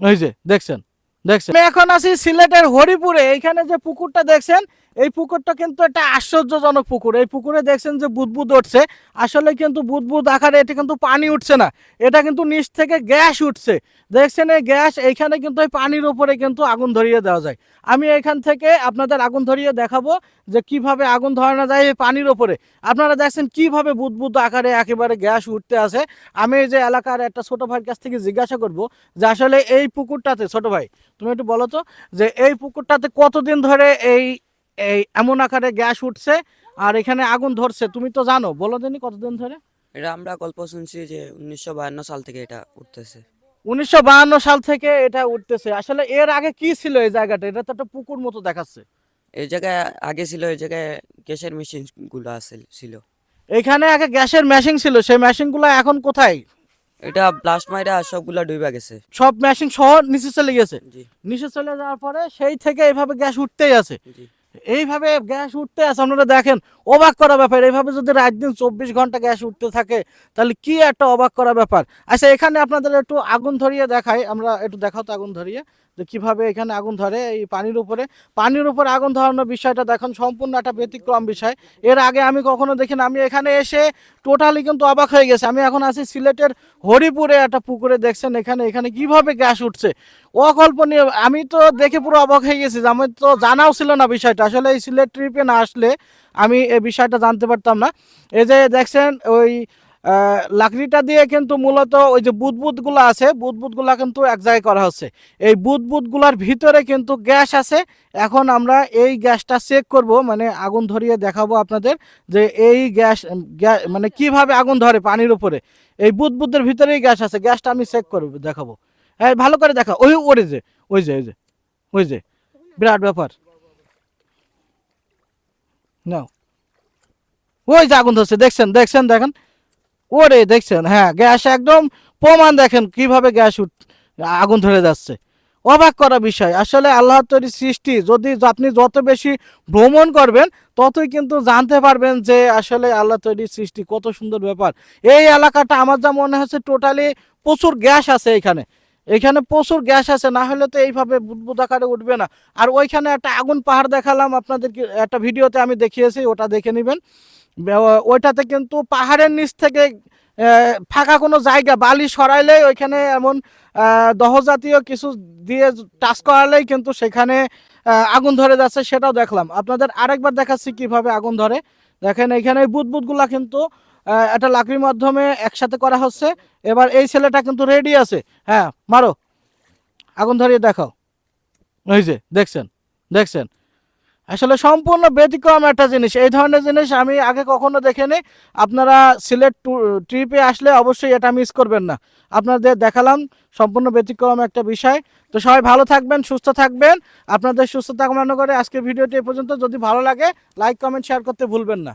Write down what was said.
ওই যে দেখছেন দেখছেন। এখন আছি সিলেটের হরিপুরে এইখানে যে পুকুরটা দেখছেন এই পুকুরটা কিন্তু একটা আশ্চর্যজনক পুকুর। এই পুকুরে দেখছেন যে বুদবুদ উঠছে। আসলে কিন্তু বুদবুদ আকারে এটা কিন্তু পানি উঠছে না। এটা কিন্তু নিচ থেকে গ্যাস উঠছে। দেখছেন এই গ্যাস এইখানে কিন্তু এই পানির উপরে কিন্তু আগুন ধরিয়ে দেওয়া যায়। আমি এখান থেকে আপনাদের আগুন ধরিয়ে দেখাবো যে কীভাবে আগুন ধরানো যায় এই পানির ওপরে আপনারা দেখছেন কীভাবে বুদবুদ আকারে একেবারে গ্যাস উঠতে আছে। আমি এই যে এলাকার একটা ছোট ভাইয়ের কাছ থেকে জিজ্ঞাসা করব যে আসলে এই পুকুরটাতে, ছোট ভাই, তুমি একটু বলো তো, যে এই পুকুরটাতে কতদিন ধরে এই এই এমন আকারে গ্যাস উঠছে আর এখানে আগুন ধরছে। তুমি তো জানো বলো দিনই কতদিন ধরে? এটা আমরা গল্প শুনছি যে উনিশশো বায়ান্ন সাল থেকে এটা উঠতেছে। উনিশশো বাহান্ন সাল থেকে এটা উঠতেছে। আসলে এর আগে কি ছিল এই জায়গাটা? এটা তো একটা পুকুর মতো দেখাচ্ছে। এই জায়গায় আগে ছিল এই জায়গায় গ্যাসের মেশিনগুলো আছে ছিল। এখানে আগে গ্যাসের মেশিন ছিল। সেই মেশিনগুলো এখন কোথায়? এটা ব্লাস্ট মাইরা সবগুলা ডুবে গেছে। সব মেশিন সহ নিচে চলে গেছে। নিচে চলে যাওয়ার পরে সেই থেকে এইভাবে গ্যাস উঠতেই আছে। জি। এইভাবে গ্যাস উঠতে আছে, আপনারা দেখেন, অবাক করা ব্যাপার। এইভাবে যদি রাত দিন চব্বিশ ঘণ্টা গ্যাস উঠতে থাকে, তাহলে কি একটা অবাক করা ব্যাপার? আচ্ছা এখানে আপনাদের একটু আগুন ধরিয়ে দেখাই, আমরা একটু দেখাও তো আগুন ধরিয়ে। যে কীভাবে এখানে আগুন ধরে, এই পানির উপরে। পানির উপরে আগুন ধরানোর বিষয়টা দেখুন, সম্পূর্ণ একটা ব্যতিক্রম বিষয়। এর আগে আমি কখনো দেখিনি, আমি এখানে এসে টোটালি কিন্তু অবাক হয়ে গেছে। আমি এখন আছি সিলেটের হরিপুরে, একটা পুকুরে, দেখছেন এখানে এখানে কীভাবে গ্যাস উঠছে। অকল্পনীয়, আমি তো দেখে পুরো অবাক হয়ে গেছি যে আমার তো জানাও ছিল না বিষয়টা। আসলে এই সিলেট ট্রিপে না আসলে আমি এই বিষয়টা জানতে পারতাম না। এই যে দেখছেন, ওই লাকড়িটা দিয়ে কিন্তু মূলত ওই যে বুদবুদগুলো আছে, বুদবুদগুলো কিন্তু এক জায়গায় করা হচ্ছে। এই বুদবুদগুলোর ভিতরে কিন্তু গ্যাস আছে। এখন আমরা এই গ্যাসটা চেক করব মানে আগুন ধরিয়ে দেখাবো আপনাদের যে এই গ্যাস গ্যা- মানে কীভাবে আগুন ধরে পানির উপরে। এই বুদবুদের ভিতরেই গ্যাস আছে, গ্যাসটা আমি চেক করব, দেখাবো। হ্যাঁ ভালো করে দেখা, ওই ওরে যে, ওই যে ওই যে ওই যে, বিরাট ব্যাপার। নাও। ওই যে আগুন ধরছে, দেখছেন দেখছেন, দেখেন। ওরে দেখছেন হ্যাঁ গ্যাস একদম প্রমাণ দেখেন কীভাবে গ্যাস উঠ, আগুন ধরে যাচ্ছে। অবাক করা বিষয়, আসলে আল্লাহ তৈরি সৃষ্টি যদি আপনি যত বেশি ভ্রমণ করবেন, ততই কিন্তু জানতে পারবেন যে আসলে আল্লাহ তৈরি সৃষ্টি কত সুন্দর ব্যাপার। এই এলাকাটা আমার যা মনে হচ্ছে টোটালি প্রচুর গ্যাস আছে এখানে। এখানে প্রচুর গ্যাস আছে, না হলে তো এইভাবে বুদবুদ আকারে উঠবে না। আর ওইখানে একটা আগুন পাহাড় দেখালাম, আপনাদেরকে একটা ভিডিওতে আমি দেখিয়েছি, ওটা দেখে নেবেন। ওইটাতে কিন্তু পাহাড়ের নিচ থেকে ফাঁকা কোনো জায়গা বালি সরাইলেই ওইখানে এমন আহ, দহজাতীয় কিছু দিয়ে টাচ করালেই কিন্তু সেখানে আগুন ধরে যাচ্ছে সেটাও দেখলাম। আপনাদের আরেকবার দেখাচ্ছি কীভাবে আগুন ধরে। দেখেন এখানে বুদবুদগুলা কিন্তু একটা লাকড়ির মাধ্যমে একসাথে করা হচ্ছে। এবার এই ছেলেটা কিন্তু রেডি আছে। হ্যাঁ মারো। আগুন ধরিয়ে দেখাও। ওই যে দেখছেন দেখছেন। আসলে সম্পূর্ণ ব্যতিক্রম একটা জিনিস। এই ধরনের জিনিস আমি আগে কখনো দেখিনি। আপনারা সিলেট ট্রিপে আসলে অবশ্যই এটা মিস করবেন না। আপনাদের দেখালাম সম্পূর্ণ ব্যতিক্রম একটা বিষয়। তো সবাই ভালো থাকবেন, সুস্থ থাকবেন। আপনাদের সুস্থতা কামনা করে আজকের ভিডিওটি এ পর্যন্ত। যদি ভালো লাগে লাইক কমেন্ট শেয়ার করতে ভুলবেন না।